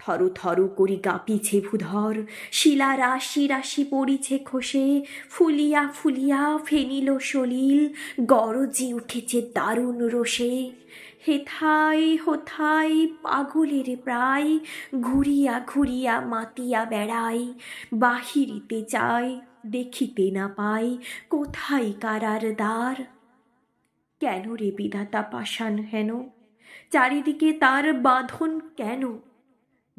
থর থর করি কাঁপিছে ভূধর, শিলা রাশি রাশি পড়িছে খসে, ফুলিয়া ফুলিয়া ফেনিল সলিল, গরজি উঠেছে দারুণ রোষে। হেথাই হোথাই পাগলের প্রায়, ঘুরিয়া ঘুরিয়া মাতিয়া বেড়াই বাহিরিতে চাই, দেখিতে না পাই, কোথায় কারার দ্বার? কেন রে বিধাতা পাষাণ হেন? চারিদিকে তার বাঁধন কেন?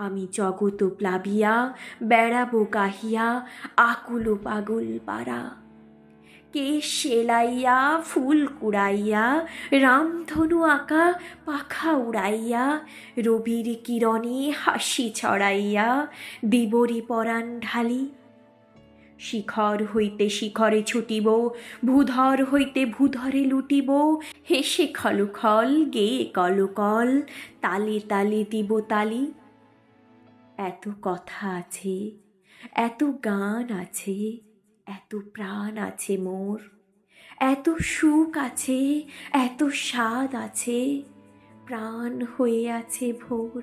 আমি জগত প্লাবিয়া, বেড়াবো কাহিয়া, আকুল পাগল পাড়া। কে সেলাইয়া, ফুল কুড়াইয়া, রামধনু আঁকা, পাখা উড়াইয়া, রবির কিরণে হাসি ছড়াইয়া, দিবরি পরাণ ঢালি। শিখর হইতে শিখরে ছুটিব, ভূধর হইতে ভূধরে লুটিব, হেসে খলখল গেয়ে কলকল, তালে তালে দিব তালি। এত কথা আছে, এত গান আছে, এত প্রাণ আছে মোর, এত সুখ আছে, এত স্বাদ আছে, প্রাণ হয়ে আছে ভোর।